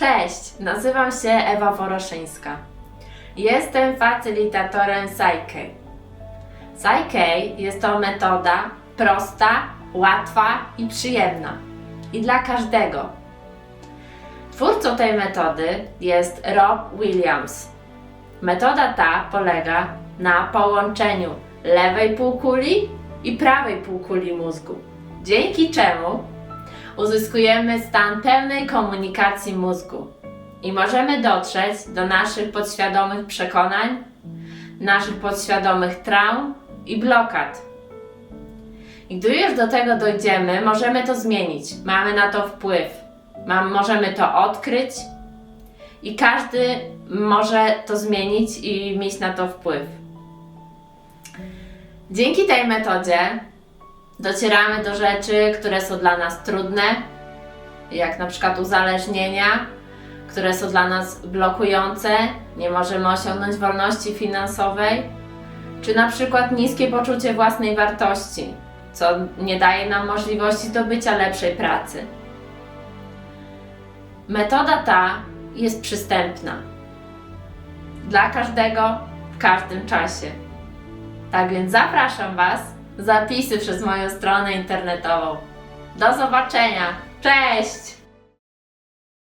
Cześć, nazywam się Ewa Woroszyńska. Jestem facylitatorem Psyche. Psyche jest to metoda prosta, łatwa i przyjemna. I dla każdego. Twórcą tej metody jest Rob Williams. Metoda ta polega na połączeniu lewej półkuli i prawej półkuli mózgu, dzięki czemu uzyskujemy stan pełnej komunikacji mózgu i możemy dotrzeć do naszych podświadomych przekonań, naszych podświadomych traum i blokad. I gdy już do tego dojdziemy, możemy to zmienić. Mamy na to wpływ. Mam, możemy to odkryć i każdy może to zmienić i mieć na to wpływ. Dzięki tej metodzie docieramy do rzeczy, które są dla nas trudne, jak na przykład uzależnienia, które są dla nas blokujące, nie możemy osiągnąć wolności finansowej, czy na przykład niskie poczucie własnej wartości, co nie daje nam możliwości zdobycia lepszej pracy. Metoda ta jest przystępna dla każdego w każdym czasie. Tak więc zapraszam Was zapisy przez moją stronę internetową. Do zobaczenia. Cześć!